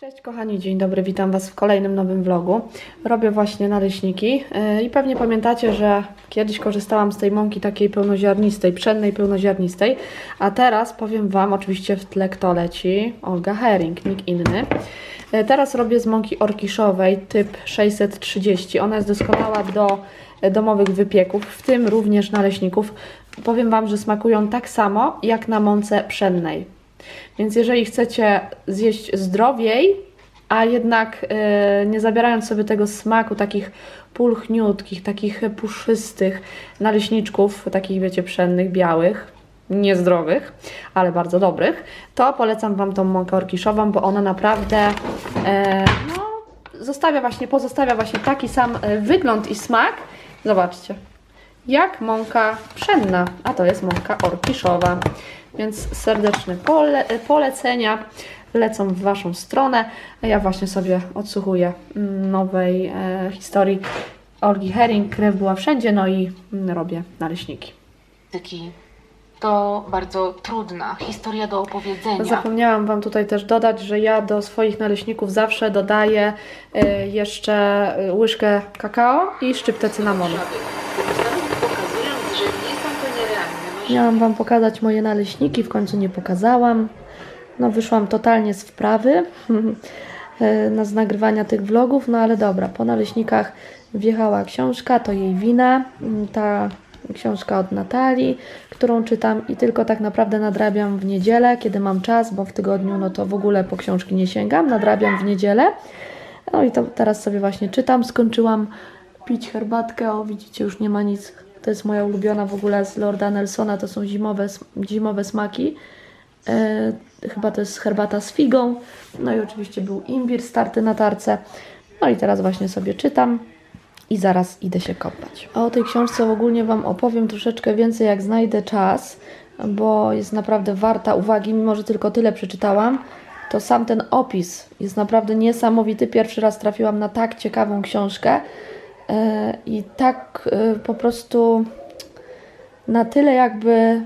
Cześć kochani, dzień dobry, witam Was w kolejnym nowym vlogu. Robię właśnie naleśniki yy, i pewnie pamiętacie, że kiedyś korzystałam z tej mąki takiej pełnoziarnistej, pszennej pełnoziarnistej, a teraz powiem Wam, oczywiście w tle kto leci, Olga Herring, nikt inny. Yy, Teraz robię z mąki orkiszowej typ 630, ona jest doskonała do e, domowych wypieków, w tym również naleśników. Powiem Wam, że smakują tak samo jak na mące pszennej. Więc jeżeli chcecie zjeść zdrowiej, a jednak e, nie zabierając sobie tego smaku takich pulchniutkich, takich puszystych naleśniczków, takich wiecie, pszennych, białych, niezdrowych, ale bardzo dobrych, to polecam Wam tą mąkę orkiszową, bo ona naprawdę e, no, zostawia właśnie, pozostawia właśnie taki sam e, wygląd i smak. Zobaczcie, jak mąka pszenna, a to jest mąka orkiszowa. Więc serdeczne pole, polecenia lecą w Waszą stronę. Ja właśnie sobie odsłuchuję mm, nowej e, historii Olgi Herring. Krew była wszędzie, no i mm, robię naleśniki. Muzyki. To bardzo trudna historia do opowiedzenia. Zapomniałam Wam tutaj też dodać, że ja do swoich naleśników zawsze dodaję e, jeszcze e, łyżkę kakao i szczyptę cynamonu. pokazują, że nie są to nierealne. Miałam Wam pokazać moje naleśniki, w końcu nie pokazałam. No wyszłam totalnie z wprawy e, na z nagrywania tych vlogów, no ale dobra, po naleśnikach wjechała książka, to jej wina, Mm, ta książka od Natalii, którą czytam i tylko tak naprawdę nadrabiam w niedzielę, kiedy mam czas, bo w tygodniu no to w ogóle po książki nie sięgam, nadrabiam w niedzielę. No i to teraz sobie właśnie czytam, skończyłam pić herbatkę, o widzicie już nie ma nic, to jest moja ulubiona w ogóle z Lorda Nelsona, to są zimowe, zimowe smaki. E, chyba to jest herbata z figą, no i oczywiście był imbir starty na tarce. No i teraz właśnie sobie czytam i zaraz idę się kąpać. A o tej książce ogólnie Wam opowiem troszeczkę więcej, jak znajdę czas, bo jest naprawdę warta uwagi, mimo że tylko tyle przeczytałam. To sam ten opis jest naprawdę niesamowity. Pierwszy raz trafiłam na tak ciekawą książkę i tak e, po prostu na tyle jakby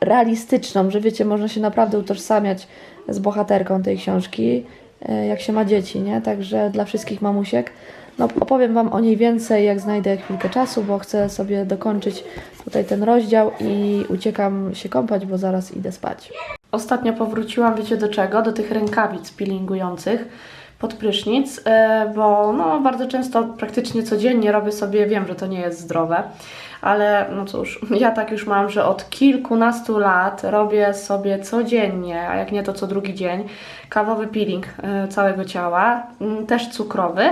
realistyczną, że wiecie, można się naprawdę utożsamiać z bohaterką tej książki, e, jak się ma dzieci, nie? Także dla wszystkich mamusiek. No, opowiem Wam o niej więcej, jak znajdę chwilkę czasu, bo chcę sobie dokończyć tutaj ten rozdział i uciekam się kąpać, bo zaraz idę spać. Ostatnio powróciłam, wiecie do czego? Do tych rękawic peelingujących pod prysznic, e, bo no, bardzo często, praktycznie codziennie robię sobie, wiem, że to nie jest zdrowe, ale no cóż, ja tak już mam, że od kilkunastu lat robię sobie codziennie, a jak nie to co drugi dzień, kawowy peeling e, całego ciała, też cukrowy,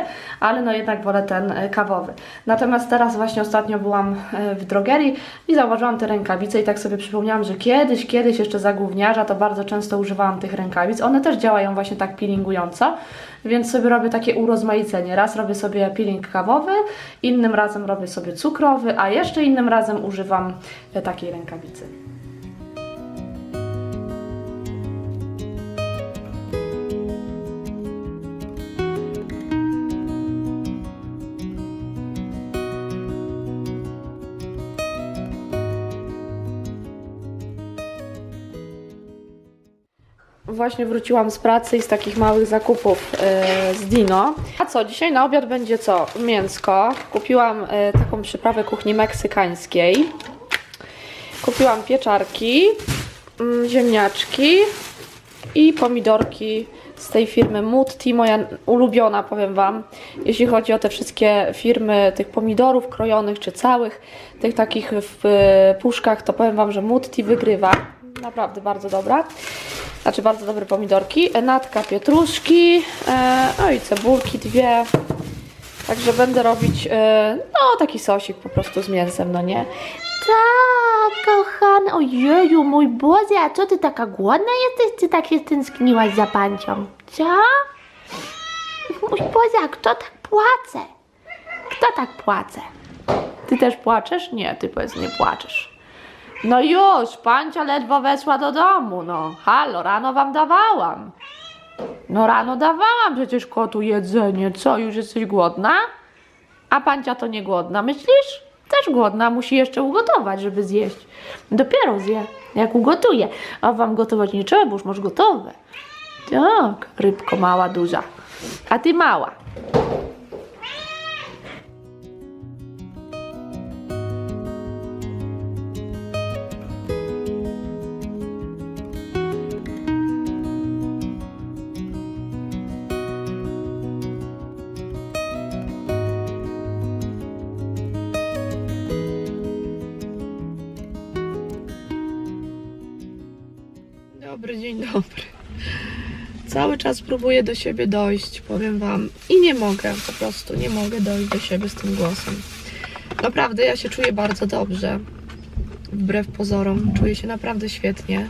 ale no jednak wolę ten e, kawowy. Natomiast teraz właśnie ostatnio byłam w drogerii i zauważyłam te rękawice i tak sobie przypomniałam, że kiedyś, kiedyś jeszcze za gówniarza to bardzo często używałam tych rękawic. One też działają właśnie tak peelingująco, więc sobie robię takie urozmaicenie. Raz robię sobie peeling kawowy, innym razem robię sobie cukrowy, a jeszcze innym razem używam e, takiej rękawicy. Właśnie wróciłam z pracy i z takich małych zakupów e, z Dino. A co, dzisiaj na obiad będzie co? Mięsko. Kupiłam e, taką przyprawę kuchni meksykańskiej. Kupiłam pieczarki, mm, ziemniaczki i pomidorki z tej firmy Mutti, moja ulubiona, powiem Wam. Jeśli chodzi o te wszystkie firmy tych pomidorów krojonych czy całych, tych takich w puszkach, to powiem Wam, że Mutti wygrywa. Naprawdę bardzo dobra. Znaczy bardzo dobre pomidorki. Natka pietruszki, e, no i cebulki dwie. Także będę robić e, no taki sosik po prostu z mięsem, no nie? Tak, kochany. Ojeju, mój Boże, a co ty taka głodna jesteś, czy tak się tęskniłaś za pancią? Co? Mój Boże, a kto tak płacze? Kto tak płacze? Ty też płaczesz? Nie, ty powiedz nie płaczesz. No już, pancia ledwo weszła do domu, no. Halo, rano wam dawałam. No rano dawałam przecież kotu jedzenie. Co, już jesteś głodna? A pancia to nie głodna, myślisz? Też głodna, musi jeszcze ugotować, żeby zjeść. Dopiero zje, jak ugotuje. A wam gotować nie trzeba, bo już masz gotowe. Tak, rybko mała, duża. A ty mała. Cały czas próbuję do siebie dojść, powiem Wam. I nie mogę, po prostu nie mogę dojść do siebie z tym głosem. Naprawdę, ja się czuję bardzo dobrze. Wbrew pozorom, czuję się naprawdę świetnie.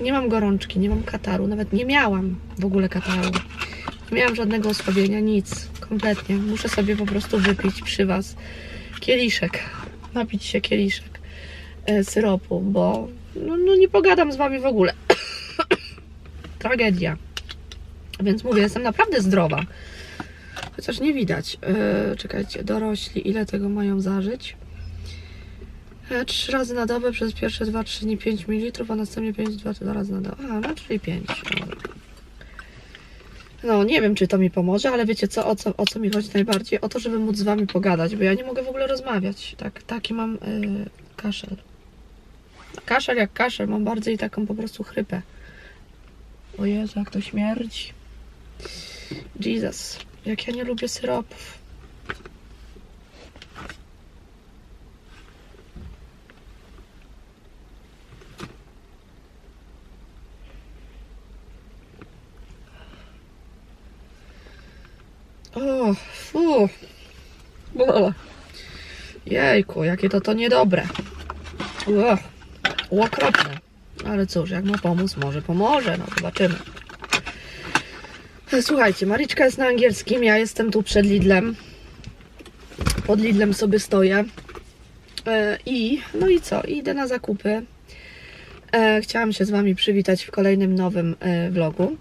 Nie mam gorączki, nie mam kataru, nawet nie miałam w ogóle kataru. Nie miałam żadnego osłabienia, nic, kompletnie. Muszę sobie po prostu wypić przy Was kieliszek, napić się kieliszek e, syropu, bo no, no nie pogadam z Wami w ogóle. Tragedia. Więc mówię, jestem naprawdę zdrowa. Chociaż nie widać. Yy, czekajcie, dorośli, ile tego mają zażyć? E, Trzy razy na dobę przez pierwsze 2-3 dni 5 ml, a następnie 5 2 dwa razy na dobę. A, no czyli 5. No, nie wiem, czy to mi pomoże, ale wiecie co, o co, o co mi chodzi najbardziej? O to, żeby móc z wami pogadać, bo ja nie mogę w ogóle rozmawiać. Tak, taki mam yy, kaszel. Kaszel jak kaszel, mam bardziej taką po prostu chrypę. O Jezu, jak to śmierdzi. Jesus, jak ja nie lubię syropów. O, fu. Jejku, jakie to to niedobre. Ugh. Okropne. Ale cóż, jak ma pomóc, może pomoże. No, zobaczymy. Słuchajcie, Mariczka jest na angielskim, ja jestem tu przed Lidlem. Pod Lidlem sobie stoję. E, I, no i co? Idę na zakupy. E, Chciałam się z Wami przywitać w kolejnym nowym e, vlogu.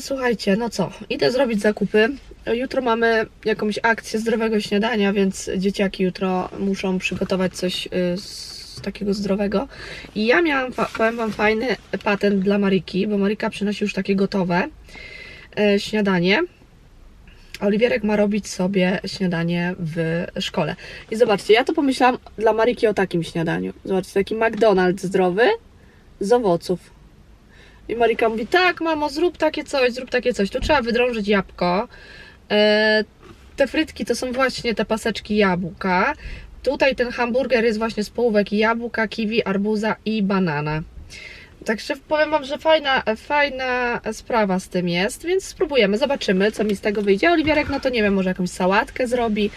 Słuchajcie, no co? Idę zrobić zakupy. Jutro mamy jakąś akcję zdrowego śniadania, więc dzieciaki jutro muszą przygotować coś takiego zdrowego. I ja miałam, powiem Wam, fajny patent dla Mariki, bo Marika przynosi już takie gotowe śniadanie. A Oliwierek ma robić sobie śniadanie w szkole. I zobaczcie, ja to pomyślałam dla Mariki o takim śniadaniu. Zobaczcie, taki McDonald's zdrowy z owoców. I Marika mówi, tak mamo, zrób takie coś, zrób takie coś. Tu trzeba wydrążyć jabłko. E, te frytki to są właśnie te paseczki jabłka. Tutaj ten hamburger jest właśnie z połówek jabłka, kiwi, arbuza i banana. Także powiem Wam, że fajna, fajna sprawa z tym jest, więc spróbujemy, zobaczymy, co mi z tego wyjdzie. Oliwierek, no to nie wiem, może jakąś sałatkę zrobi,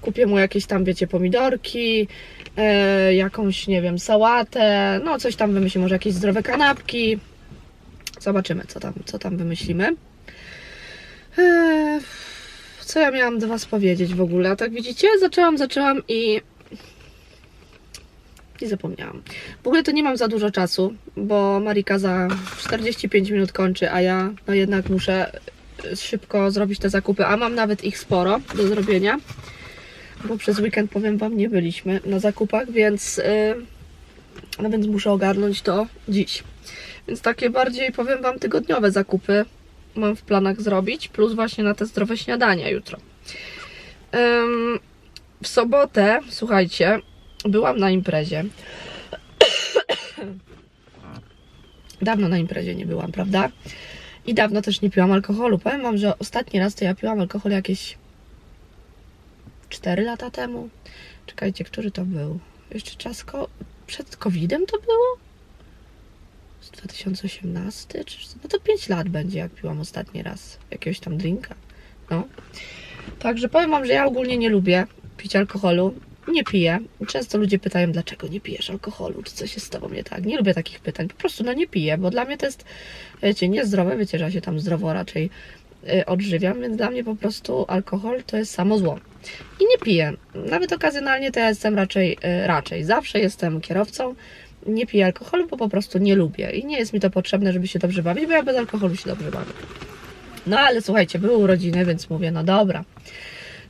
kupię mu jakieś tam, wiecie, pomidorki, e, jakąś, nie wiem, sałatę, no coś tam wymyśli, może jakieś zdrowe kanapki. Zobaczymy, co tam, co tam wymyślimy. Eee, co ja miałam do Was powiedzieć w ogóle? Tak widzicie, zaczęłam, zaczęłam i. Zapomniałam. W ogóle to nie mam za dużo czasu, bo Marika za 45 minut kończy, a ja no jednak muszę e, szybko zrobić te zakupy, a mam nawet ich sporo do zrobienia, bo przez weekend, powiem Wam, nie byliśmy na zakupach, więc, yy, no więc muszę ogarnąć to dziś. Więc takie bardziej, powiem Wam, tygodniowe zakupy mam w planach zrobić, plus właśnie na te zdrowe śniadania jutro. Ym, w sobotę, słuchajcie, byłam na imprezie. Dawno na imprezie nie byłam, prawda? I dawno też nie piłam alkoholu. Powiem Wam, że ostatni raz to ja piłam alkohol jakieś 4 lata temu. Czekajcie, który to był? Jeszcze czas ko- przed COVID-em to było? Z 2018? Czy, no to 5 lat będzie, jak piłam ostatni raz jakiegoś tam drinka. No. Także powiem Wam, że ja ogólnie nie lubię pić alkoholu. Nie piję. Często ludzie pytają, dlaczego nie pijesz alkoholu, czy coś jest z tobą nie tak. Nie lubię takich pytań. Po prostu no nie piję, bo dla mnie to jest, wiecie, niezdrowe. Wiecie, że ja się tam zdrowo raczej y, odżywiam, więc dla mnie po prostu alkohol to jest samo zło. I nie piję. Nawet okazjonalnie to ja jestem raczej, y, raczej. Zawsze jestem kierowcą. Nie piję alkoholu, bo po prostu nie lubię. I nie jest mi to potrzebne, żeby się dobrze bawić, bo ja bez alkoholu się dobrze bawię. No ale słuchajcie, były urodziny, więc mówię, no dobra.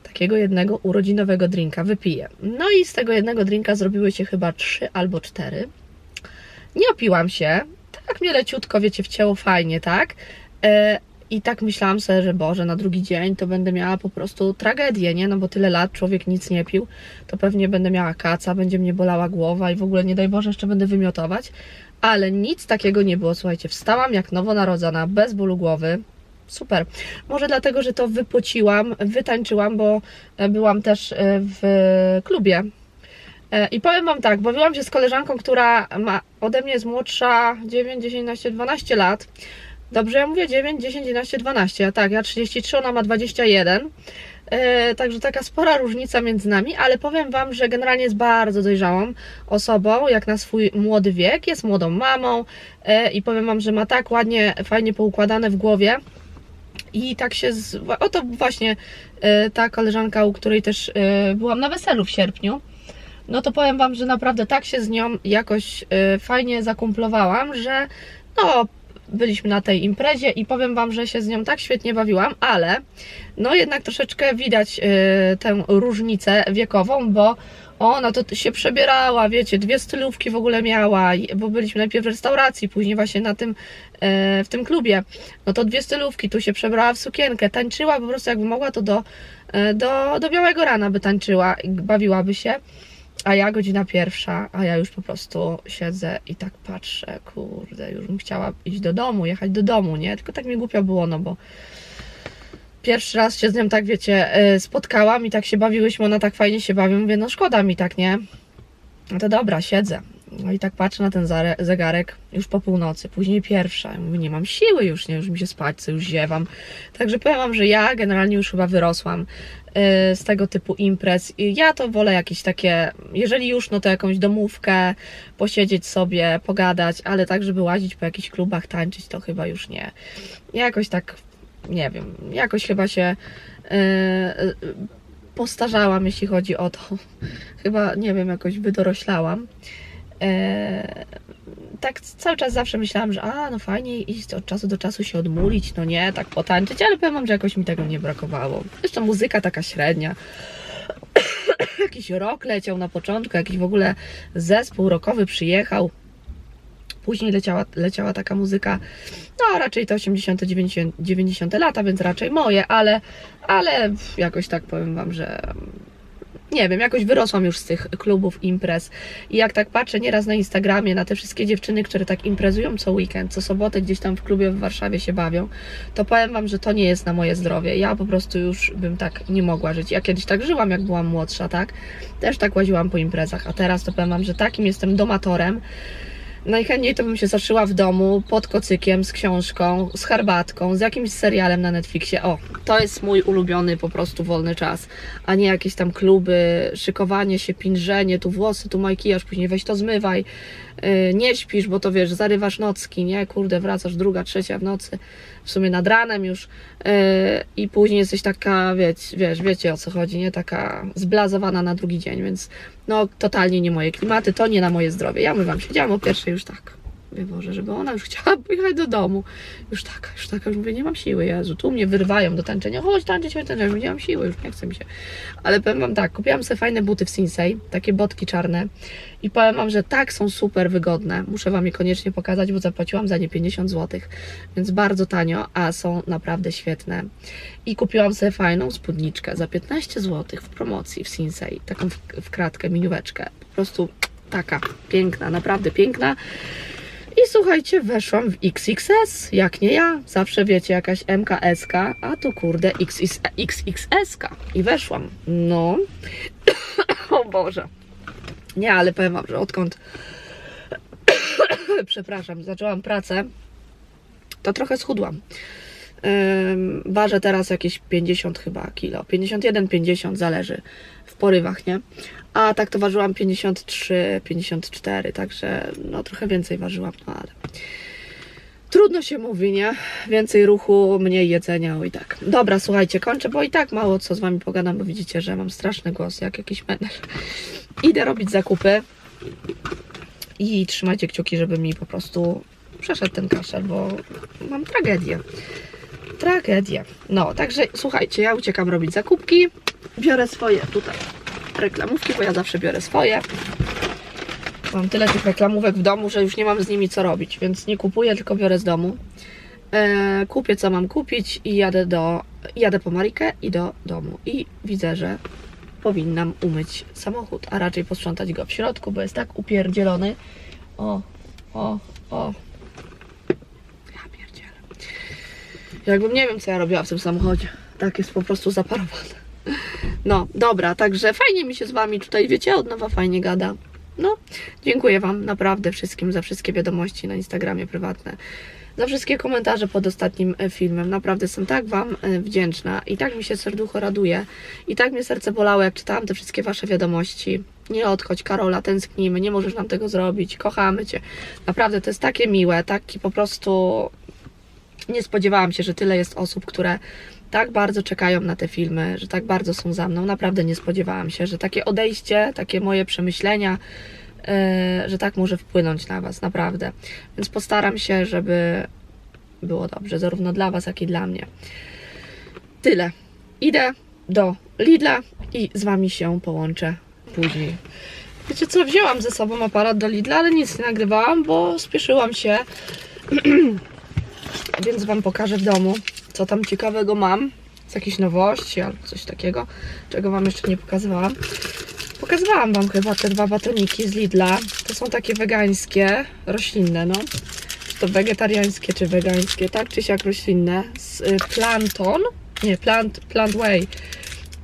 Takiego jednego urodzinowego drinka wypiję. No i z tego jednego drinka zrobiły się chyba trzy albo cztery. Nie opiłam się. tak mnie leciutko, wiecie, wcięło fajnie, tak? E, I tak myślałam sobie, że Boże, na drugi dzień to będę miała po prostu tragedię, nie? No bo tyle lat człowiek nic nie pił, to pewnie będę miała kaca, będzie mnie bolała głowa i w ogóle nie daj Boże jeszcze będę wymiotować. Ale nic takiego nie było, słuchajcie, wstałam jak nowonarodzona, bez bólu głowy. Super. Może dlatego, że to wypociłam, wytańczyłam, bo e, byłam też e, w klubie. E, I powiem Wam tak, bawiłam się z koleżanką, która ma ode mnie jest młodsza 9, 10, 11, 12 lat. Dobrze, ja mówię 9, 10, 11, 12. A tak, ja 33, ona ma 21. E, także taka spora różnica między nami, ale powiem Wam, że generalnie jest bardzo dojrzałą osobą, jak na swój młody wiek. Jest młodą mamą i powiem Wam, że ma tak ładnie, fajnie poukładane w głowie. I tak się. Z... Oto właśnie e, ta koleżanka, u której też e, byłam na weselu w sierpniu. No to powiem Wam, że naprawdę tak się z nią jakoś e, fajnie zakumplowałam, że no byliśmy na tej imprezie i powiem Wam, że się z nią tak świetnie bawiłam, ale no jednak troszeczkę widać tę różnicę wiekową, bo ona to się przebierała, wiecie, dwie stylówki w ogóle miała, bo byliśmy najpierw w restauracji, później właśnie na tym, e, w tym klubie. No to dwie stylówki, tu się przebrała w sukienkę, tańczyła po prostu jakby mogła, to do, e, do, do białego rana by tańczyła bawiłaby się. A ja godzina pierwsza, a ja już po prostu siedzę i tak patrzę, kurde, już bym chciała iść do domu, jechać do domu, nie? Tylko tak mi głupio było, no bo pierwszy raz się z nią tak, wiecie, e, spotkałam i tak się bawiłyśmy, ona tak fajnie się bawi, mówię, no szkoda mi tak, nie? No to dobra, siedzę. No i tak patrzę na ten zegarek już po północy, później pierwsza. Mówię, nie mam siły już, nie, już mi się spać, co już ziewam. Także powiem wam, że ja generalnie już chyba wyrosłam y, z tego typu imprez. Ja to wolę jakieś takie, jeżeli już, no to jakąś domówkę, posiedzieć sobie, pogadać, ale tak, żeby łazić po jakichś klubach, tańczyć, to chyba już nie. Ja jakoś tak, nie wiem, jakoś chyba się y, y, postarzałam, jeśli chodzi o to. Chyba, nie wiem, jakoś wydoroślałam. E, tak cały czas zawsze myślałam, że a, no fajnie iść od czasu do czasu się odmulić, no nie, tak potańczyć, ale powiem wam, że jakoś mi tego nie brakowało. Zresztą muzyka taka średnia. jakiś rok leciał na początku, jakiś w ogóle zespół rockowy przyjechał. Później leciała, leciała taka muzyka, no raczej to 80., 90, 90 lata, więc raczej moje, ale, ale jakoś tak powiem Wam, że nie wiem, jakoś wyrosłam już z tych klubów, imprez. I jak tak patrzę nieraz na Instagramie, na te wszystkie dziewczyny, które tak imprezują co weekend, co sobotę gdzieś tam w klubie w Warszawie się bawią, to powiem Wam, że to nie jest na moje zdrowie. Ja po prostu już bym tak nie mogła żyć. Ja kiedyś tak żyłam, jak byłam młodsza, tak? Też tak łaziłam po imprezach, a teraz to powiem Wam, że takim jestem domatorem, Najchętniej to bym się zaszyła w domu pod kocykiem z książką, z herbatką, z jakimś serialem na Netflixie. O, to jest mój ulubiony po prostu wolny czas, a nie jakieś tam kluby, szykowanie się, pinżenie, tu włosy, tu makijaż, później weź to zmywaj. Yy, nie śpisz, bo to wiesz, zarywasz nocki, nie? Kurde, wracasz druga, trzecia w nocy, w sumie nad ranem już yy, i później jesteś taka, wiesz, wiesz, wiecie o co chodzi, nie? Taka zblazowana na drugi dzień, więc no totalnie nie moje klimaty, to nie na moje zdrowie. Ja mówię wam, siedziałam o pierwszej już tak. Mówię, Boże, żeby ona już chciała pojechać do domu. Już taka, już taka, już mówię, nie mam siły, Jezu, tu mnie wyrywają do tańczenia, chodź tańczyć, chodź Mówię, nie mam siły, już nie chce mi się. Ale powiem wam tak, kupiłam sobie fajne buty w Sinsei, takie botki czarne i powiem wam, że tak są super wygodne. Muszę wam je koniecznie pokazać, bo zapłaciłam za nie 50 zł, więc bardzo tanio, a są naprawdę świetne. I kupiłam sobie fajną spódniczkę za 15 zł w promocji w Sinsei, taką w, w kratkę, minióweczkę. Po prostu taka piękna, naprawdę piękna. Słuchajcie, weszłam w XXS, jak nie ja. Zawsze wiecie, jakaś MKSK, a tu kurde XXS. I weszłam. No. o Boże. Nie, ale powiem wam, że odkąd przepraszam, zaczęłam pracę, to trochę schudłam. Ważę teraz jakieś 50 chyba kilo. 51, 50 zależy w porywach, nie? A tak to ważyłam 53, 54, także no trochę więcej ważyłam, no ale trudno się mówi, nie? Więcej ruchu, mniej jedzenia, o i tak. Dobra, słuchajcie, kończę, bo i tak mało co z wami pogadam, bo widzicie, że mam straszny głos, jak jakiś menel. Idę robić zakupy i trzymajcie kciuki, żeby mi po prostu przeszedł ten kaszel, bo mam tragedię. Tragedia. No, także słuchajcie, ja uciekam robić zakupki. Biorę swoje tutaj reklamówki, bo ja zawsze biorę swoje. Mam tyle tych reklamówek w domu, że już nie mam z nimi co robić, więc nie kupuję, tylko biorę z domu. E, kupię co mam kupić i jadę do, jadę po Marikę i do domu. I widzę, że powinnam umyć samochód, a raczej posprzątać go w środku, bo jest tak upierdzielony. O, o, o. Ja pierdzielę. Jakbym nie wiem, co ja robiła w tym samochodzie. Tak jest po prostu zaparowane. No, dobra, także fajnie mi się z Wami tutaj, wiecie, od nowa fajnie gada. No, dziękuję Wam naprawdę wszystkim za wszystkie wiadomości na Instagramie prywatne, za wszystkie komentarze pod ostatnim e, filmem. Naprawdę jestem tak Wam e, wdzięczna i tak mi się serducho raduje i tak mnie serce bolało, jak czytałam te wszystkie Wasze wiadomości. Nie odchodź, Karola, tęsknimy, nie możesz nam tego zrobić, kochamy Cię. Naprawdę to jest takie miłe, taki po prostu nie spodziewałam się, że tyle jest osób, które tak bardzo czekają na te filmy, że tak bardzo są za mną. Naprawdę nie spodziewałam się, że takie odejście, takie moje przemyślenia, yy, że tak może wpłynąć na Was, naprawdę. Więc postaram się, żeby było dobrze, zarówno dla Was, jak i dla mnie. Tyle. Idę do Lidla i z Wami się połączę później. Wiecie co, wzięłam ze sobą aparat do Lidla, ale nic nie nagrywałam, bo spieszyłam się więc Wam pokażę w domu, co tam ciekawego mam. Z jakichś nowości albo coś takiego, czego Wam jeszcze nie pokazywałam. Pokazywałam Wam chyba te dwa batoniki z Lidla. To są takie wegańskie, roślinne, no. Czy to wegetariańskie, czy wegańskie, tak czy siak roślinne. Z y, Planton, nie, Plant, Plant Way.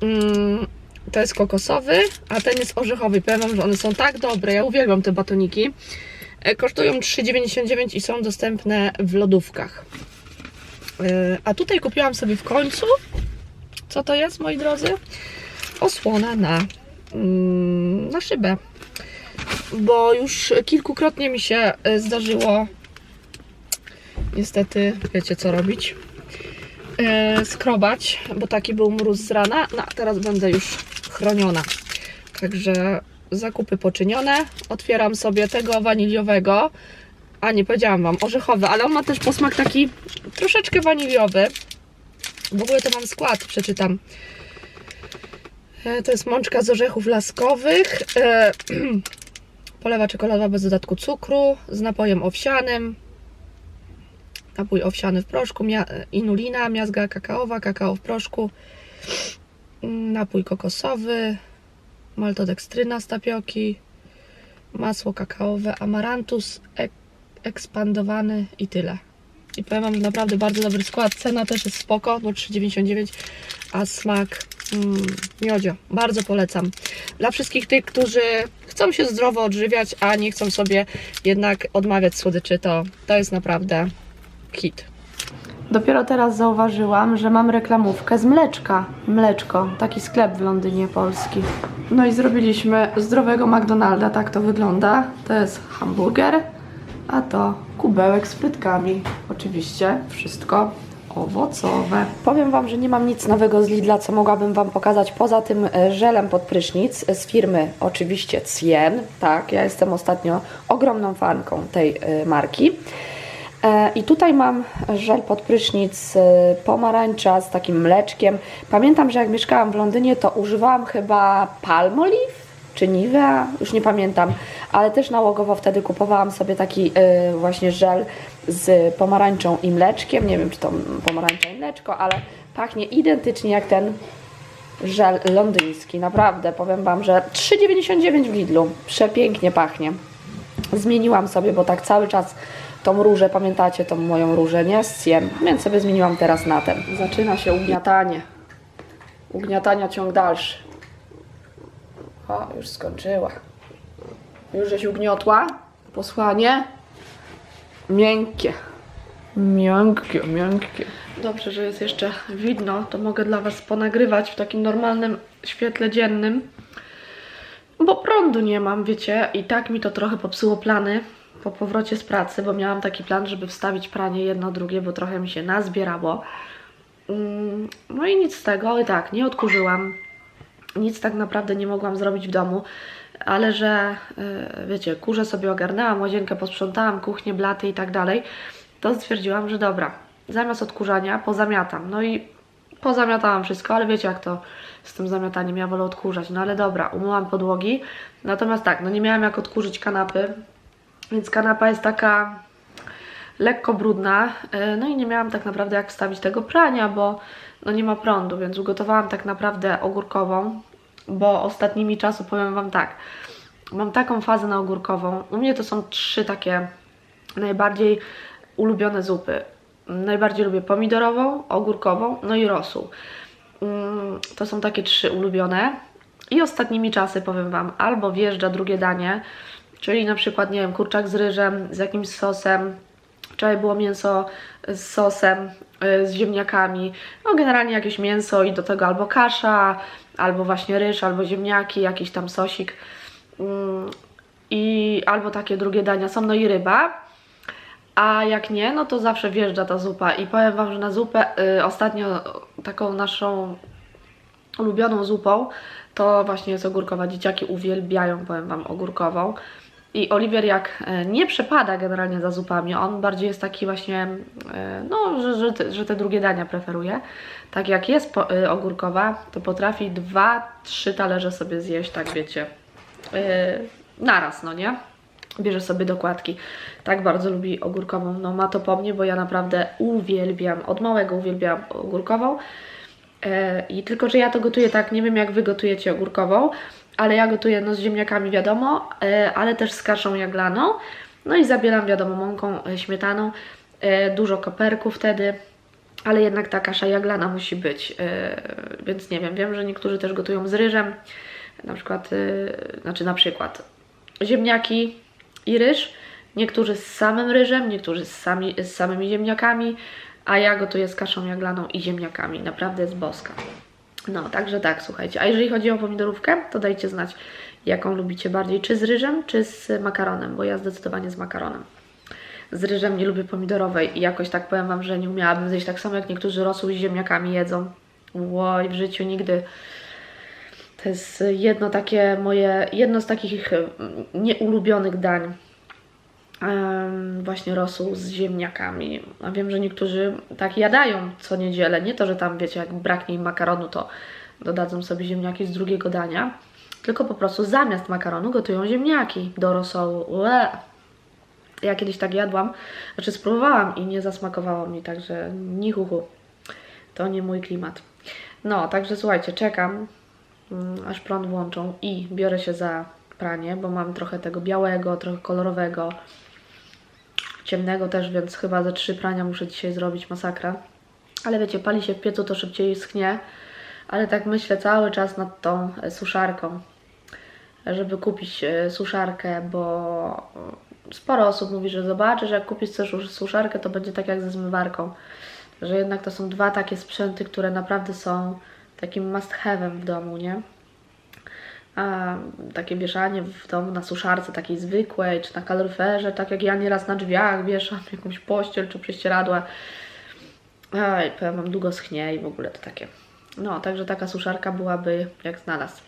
Mm, to jest kokosowy, a ten jest orzechowy. Powiem Wam, że one są tak dobre. Ja uwielbiam te batoniki. E, Kosztują 3,99 i są dostępne w lodówkach. E, A tutaj kupiłam sobie w końcu, co to jest, moi drodzy? Osłona na, mm, na szybę. Bo już kilkukrotnie mi się e, zdarzyło, niestety, wiecie co robić, e, skrobać, bo taki był mróz z rana. No a teraz będę już chroniona. Także zakupy poczynione. Otwieram sobie tego waniliowego. A nie powiedziałam wam, orzechowy, ale on ma też posmak taki troszeczkę waniliowy. W ogóle to mam skład, przeczytam. E, To jest mączka z orzechów laskowych. E, Polewa czekoladowa bez dodatku cukru, z napojem owsianym. Napój owsiany w proszku, inulina, miazga kakaowa, kakao w proszku. Mm, Napój kokosowy, maltodekstryna z tapioki, masło kakaowe, amarantus ek ekspandowany i tyle. I powiem Wam, naprawdę bardzo dobry skład. Cena też jest spoko, bo 3,99, a smak mm, miodzio. Bardzo polecam. Dla wszystkich tych, którzy chcą się zdrowo odżywiać, a nie chcą sobie jednak odmawiać słodyczy, to to jest naprawdę hit. Dopiero teraz zauważyłam, że mam reklamówkę z mleczka. Mleczko, taki sklep w Londynie polski. No i zrobiliśmy zdrowego McDonalda, tak to wygląda. To jest hamburger, a to kubełek z frytkami. Oczywiście wszystko owocowe. Powiem Wam, że nie mam nic nowego z Lidla, co mogłabym Wam pokazać poza tym e, żelem pod prysznic z firmy oczywiście Cien. Tak, ja jestem ostatnio ogromną fanką tej e, marki. E, I tutaj mam żel pod prysznic pomarańcza z takim mleczkiem. Pamiętam, że jak mieszkałam w Londynie, to używałam chyba Palmolive czy Nivea, już nie pamiętam, ale też nałogowo wtedy kupowałam sobie taki e, właśnie żel z pomarańczą i mleczkiem. Nie wiem, czy to pomarańcza i mleczko, ale pachnie identycznie jak ten żel londyński. Naprawdę, powiem Wam, że 3,99 w Lidlu. Przepięknie pachnie zmieniłam sobie, bo tak cały czas tą różę, pamiętacie tą moją różę, nie? Z Cien, więc sobie zmieniłam teraz na ten. Zaczyna się ugniatanie. Ugniatania ciąg dalszy. O, już skończyła. Już żeś ugniotła? Posłanie? Miękkie. Miękkie, miękkie. Dobrze, że jest jeszcze widno, to mogę dla Was ponagrywać w takim normalnym świetle dziennym. Bo prądu nie mam, wiecie, i tak mi to trochę popsuło plany po powrocie z pracy, bo miałam taki plan, żeby wstawić pranie jedno, drugie, bo trochę mi się nazbierało. Mm, No i nic z tego, i tak, nie odkurzyłam. Nic tak naprawdę nie mogłam zrobić w domu, ale że, yy, wiecie, kurze sobie ogarnęłam, łazienkę posprzątałam, kuchnię, blaty i tak dalej, to stwierdziłam, że dobra, zamiast odkurzania pozamiatam. No i pozamiatałam wszystko, ale wiecie jak to z tym zamiataniem, ja wolę odkurzać. No ale dobra, umyłam podłogi. Natomiast tak, no nie miałam jak odkurzyć kanapy, więc kanapa jest taka lekko brudna. e, No i nie miałam tak naprawdę jak wstawić tego prania, bo no nie ma prądu, więc ugotowałam tak naprawdę ogórkową, bo ostatnimi czasy powiem Wam tak, mam taką fazę na ogórkową. U mnie to są trzy takie najbardziej ulubione zupy. Najbardziej lubię pomidorową, ogórkową, no i rosół. Mm, To są takie trzy ulubione. I ostatnimi czasy powiem Wam, albo wjeżdża drugie danie, czyli na przykład, nie wiem, kurczak z ryżem, z jakimś sosem. Wczoraj było mięso z sosem, z ziemniakami. No generalnie jakieś mięso i do tego albo kasza, albo właśnie ryż, albo ziemniaki, jakiś tam sosik. Mm, I albo takie drugie dania są, no i ryba. A jak nie, no to zawsze wjeżdża ta zupa. I powiem Wam, że na zupę y, ostatnio taką naszą ulubioną zupą to właśnie jest ogórkowa. Dzieciaki uwielbiają, powiem Wam, ogórkową. I Oliwier jak e, nie przepada generalnie za zupami, on bardziej jest taki właśnie, e, no, że, że, te, że te drugie dania preferuje. Tak jak jest po, e, ogórkowa, to potrafi dwa, trzy talerze sobie zjeść, tak wiecie, e, naraz, no nie? Bierze sobie dokładki. Tak bardzo lubi ogórkową. No ma to po mnie, bo ja naprawdę uwielbiam, od małego uwielbiam ogórkową. I tylko, że ja to gotuję tak, nie wiem jak Wy gotujecie ogórkową, ale ja gotuję no z ziemniakami wiadomo, e, ale też z kaszą jaglaną. No i zabieram wiadomo mąką, e, śmietaną, e, dużo koperku wtedy, ale jednak ta kasza jaglana musi być, więc nie wiem, wiem, że niektórzy też gotują z ryżem, na przykład, znaczy na przykład ziemniaki i ryż, niektórzy z samym ryżem, niektórzy z, sami, z samymi ziemniakami, a ja gotuję z kaszą jaglaną i ziemniakami, naprawdę jest boska. No, także tak, słuchajcie. A jeżeli chodzi o pomidorówkę, to dajcie znać, jaką lubicie bardziej, czy z ryżem, czy z makaronem, bo ja zdecydowanie z makaronem. Z ryżem nie lubię pomidorowej i jakoś tak powiem Wam, że nie umiałabym zjeść tak samo, jak niektórzy rosół z ziemniakami jedzą. Oj, w życiu nigdy. To jest jedno takie moje, jedno z takich mm, nieulubionych dań. Właśnie rosół z ziemniakami. A wiem, że niektórzy tak jadają co niedzielę. Nie to, że tam wiecie, jak braknie im makaronu, to dodadzą sobie ziemniaki z drugiego dania. Tylko po prostu zamiast makaronu gotują ziemniaki do rosołu. Ue. Ja kiedyś tak jadłam, znaczy spróbowałam i nie zasmakowało mi, także nichuchu. To nie mój klimat. No, także słuchajcie, czekam, mm, aż prąd włączą i biorę się za pranie, bo mam trochę tego białego, trochę kolorowego, ciemnego też, więc chyba ze trzy prania muszę dzisiaj zrobić, masakra. Ale wiecie, pali się w piecu, to szybciej schnie, ale tak myślę cały czas nad tą e, suszarką, żeby kupić e, suszarkę, bo e, sporo osób mówi, że zobaczysz, jak kupisz sus- suszarkę, to będzie tak jak ze zmywarką. Że jednak to są dwa takie sprzęty, które naprawdę są takim must have'em w domu, nie? A takie wieszanie w domu na suszarce takiej zwykłej, czy na kaloryferze, tak jak ja nieraz na drzwiach wieszam jakąś pościel czy prześcieradła. Aj, powiem wam, długo schnie i w ogóle to takie. No, także taka suszarka byłaby jak znalazł.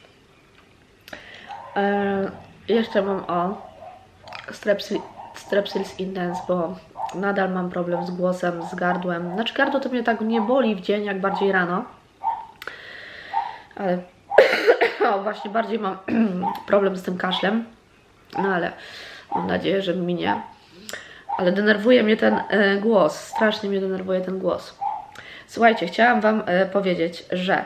E, jeszcze mam o strepsil, Strepsils Intense, bo nadal mam problem z głosem, z gardłem. Znaczy gardło to mnie tak nie boli w dzień, jak bardziej rano. Ale o, właśnie bardziej mam problem z tym kaszlem. No ale mam nadzieję, że minie. Ale denerwuje mnie ten e, głos. Strasznie mnie denerwuje ten głos. Słuchajcie, chciałam Wam e, powiedzieć, że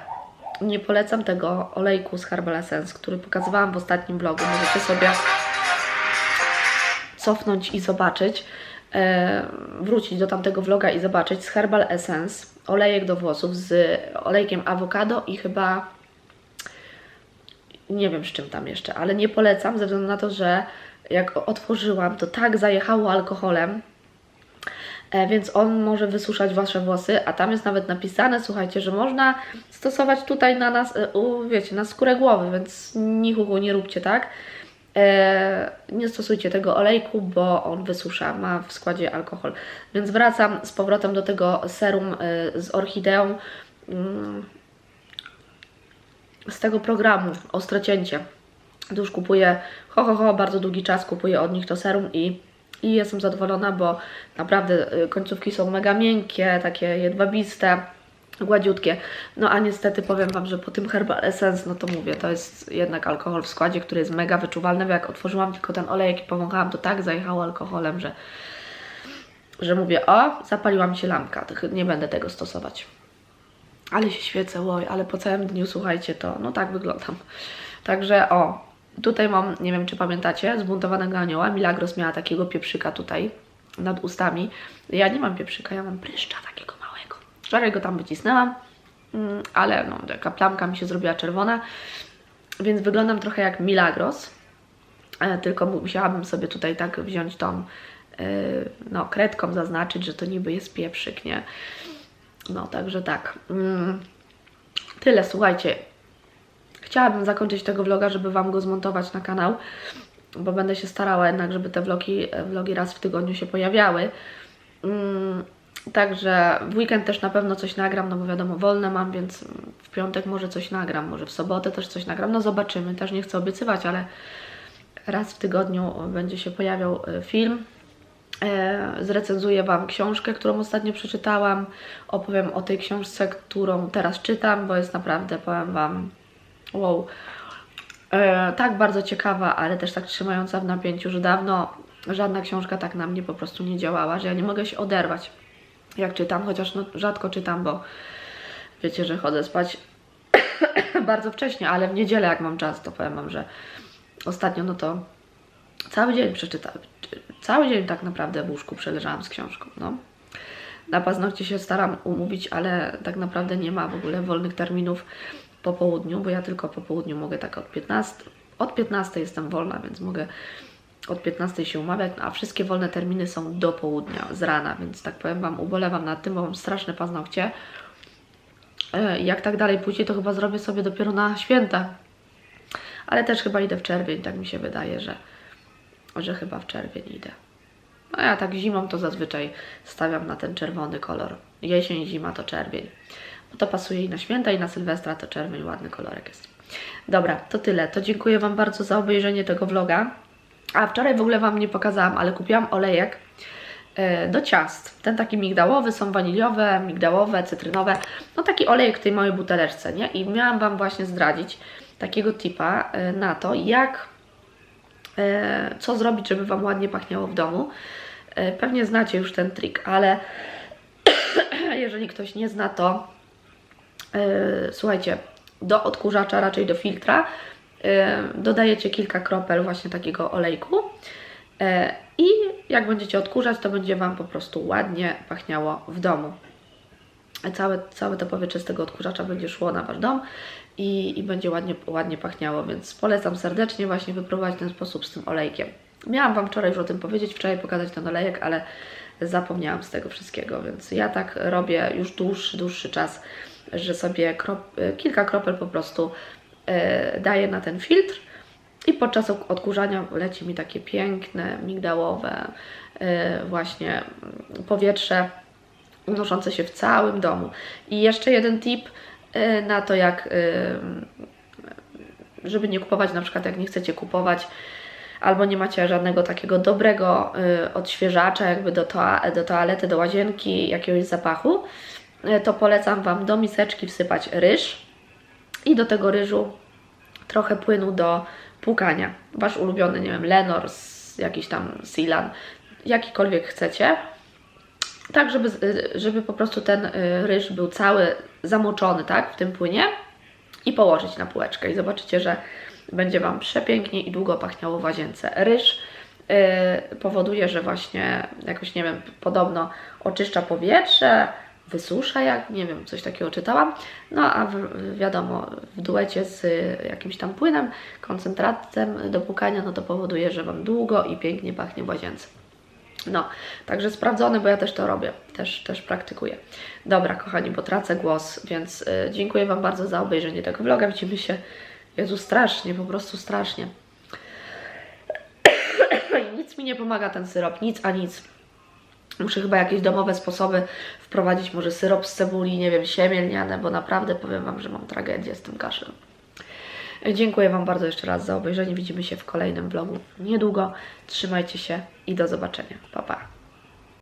nie polecam tego olejku z Herbal Essence, który pokazywałam w ostatnim vlogu. Możecie sobie cofnąć i zobaczyć, e, wrócić do tamtego vloga i zobaczyć z Herbal Essence olejek do włosów z olejkiem awokado i chyba nie wiem z czym tam jeszcze, ale nie polecam ze względu na to, że jak otworzyłam, to tak zajechało alkoholem, e, więc on może wysuszać Wasze włosy, a tam jest nawet napisane, słuchajcie, że można stosować tutaj na nas, e, wiecie, na skórę głowy, więc nichuchu nie róbcie tak. E, nie stosujcie tego olejku, bo on wysusza, ma w składzie alkohol. Więc wracam z powrotem do tego serum z orchideą. Z tego programu Ostre Cięcie. To już kupuję, ho, ho, ho, bardzo długi czas kupuję od nich to serum i, i jestem zadowolona, bo naprawdę y, końcówki są mega miękkie, takie jedwabiste. gładziutkie. No a niestety powiem Wam, że po tym Herbal Essence, no to mówię, to jest jednak alkohol w składzie, który jest mega wyczuwalny, bo jak otworzyłam tylko ten olejek i powąchałam, to tak zajechało alkoholem, że, że mówię, o, zapaliła mi się lampka, nie będę tego stosować. Ale się świecę, oj, ale po całym dniu, słuchajcie, to no tak wyglądam. Także o, tutaj mam, nie wiem czy pamiętacie, zbuntowanego anioła. Milagros miała takiego pieprzyka tutaj nad ustami. Ja nie mam pieprzyka, ja mam pryszcza takiego małego. Wczoraj go tam wycisnęłam, mm, ale no, taka plamka mi się zrobiła czerwona, więc wyglądam trochę jak Milagros. E, Tylko mu- musiałabym sobie tutaj tak wziąć tą e, no, kredką, zaznaczyć, że to niby jest pieprzyk, nie? No, także tak. Mm. Tyle, słuchajcie. Chciałabym zakończyć tego vloga, żeby Wam go zmontować na kanał, bo będę się starała jednak, żeby te vlogi, vlogi raz w tygodniu się pojawiały. Mm, Także w weekend też na pewno coś nagram, no bo wiadomo, wolne mam, więc w piątek może coś nagram, może w sobotę też coś nagram. No zobaczymy, też nie chcę obiecywać, ale raz w tygodniu będzie się pojawiał e, film. E, Zrecenzuję Wam książkę, którą ostatnio przeczytałam. Opowiem o tej książce, którą teraz czytam, bo jest naprawdę, powiem Wam, wow, e, tak bardzo ciekawa, ale też tak trzymająca w napięciu, że dawno żadna książka tak na mnie po prostu nie działała, że ja nie mogę się oderwać, jak czytam, chociaż no, rzadko czytam, bo wiecie, że chodzę spać bardzo wcześnie, ale w niedzielę jak mam czas, to powiem Wam, że ostatnio no to cały dzień przeczytałem, cały dzień tak naprawdę w łóżku przeleżałam z książką, no. Na paznokcie się staram umówić, ale tak naprawdę nie ma w ogóle wolnych terminów po południu, bo ja tylko po południu mogę tak od 15, od 15 jestem wolna, więc mogę od 15 się umawiać, no a wszystkie wolne terminy są do południa, z rana, więc tak powiem Wam, ubolewam nad tym, bo mam straszne paznokcie. E, Jak tak dalej pójdzie, to chyba zrobię sobie dopiero na święta. Ale też chyba idę w czerwień, tak mi się wydaje, że, że chyba w czerwień idę. No ja tak zimą to zazwyczaj stawiam na ten czerwony kolor. Jesień, zima to czerwień. Bo to pasuje i na święta, i na Sylwestra to czerwień, ładny kolorek jest. Dobra, to tyle. To dziękuję Wam bardzo za obejrzenie tego vloga. A wczoraj w ogóle Wam nie pokazałam, ale kupiłam olejek e, do ciast. Ten taki migdałowy, są waniliowe, migdałowe, cytrynowe. No taki olejek w tej małej buteleczce, nie? I miałam Wam właśnie zdradzić takiego tipa e, na to, jak co zrobić, żeby Wam ładnie pachniało w domu. E, Pewnie znacie już ten trik, ale jeżeli ktoś nie zna, to e, słuchajcie, do odkurzacza, raczej do filtra, e, dodajecie kilka kropel właśnie takiego olejku e, i jak będziecie odkurzać, to będzie Wam po prostu ładnie pachniało w domu. Całe, całe to powietrze z tego odkurzacza będzie szło na Wasz dom i, i będzie ładnie, ładnie pachniało, więc polecam serdecznie właśnie wypróbować ten sposób z tym olejkiem. Miałam Wam wczoraj już o tym powiedzieć, wczoraj pokazać ten olejek, ale zapomniałam z tego wszystkiego, więc ja tak robię już dłuższy, dłuższy czas, że sobie krop, kilka kropel po prostu e, daję na ten filtr i podczas odkurzania leci mi takie piękne, migdałowe e, właśnie powietrze unoszące się w całym domu. I jeszcze jeden tip na to, jak e, żeby nie kupować, na przykład jak nie chcecie kupować albo nie macie żadnego takiego dobrego y, odświeżacza jakby do, toa do toalety, do łazienki, jakiegoś zapachu, y, to polecam Wam do miseczki wsypać ryż i do tego ryżu trochę płynu do płukania. Wasz ulubiony, nie wiem, Lenor, jakiś tam Silan, jakikolwiek chcecie. Tak, żeby, żeby po prostu ten y, ryż był cały zamoczony, tak, w tym płynie i położyć na półeczkę i zobaczycie, że będzie Wam przepięknie i długo pachniało w łazience. Ryż yy, powoduje, że właśnie jakoś, nie wiem, podobno oczyszcza powietrze, wysusza, jak nie wiem, coś takiego czytałam. No a w, wiadomo, w duecie z jakimś tam płynem, koncentratem do płukania, no to powoduje, że Wam długo i pięknie pachnie w łazience. No, także sprawdzone, bo ja też to robię, też, też praktykuję. Dobra, kochani, bo tracę głos, więc y, dziękuję Wam bardzo za obejrzenie tego vloga. Widzimy się, Jezu, strasznie, po prostu strasznie. nic mi nie pomaga ten syrop, nic a nic. Muszę chyba jakieś domowe sposoby wprowadzić, może syrop z cebuli, nie wiem, siemię lniane, bo naprawdę powiem Wam, że mam tragedię z tym kaszlem. Dziękuję Wam bardzo jeszcze raz za obejrzenie. Widzimy się w kolejnym vlogu niedługo. Trzymajcie się i do zobaczenia. Pa, pa.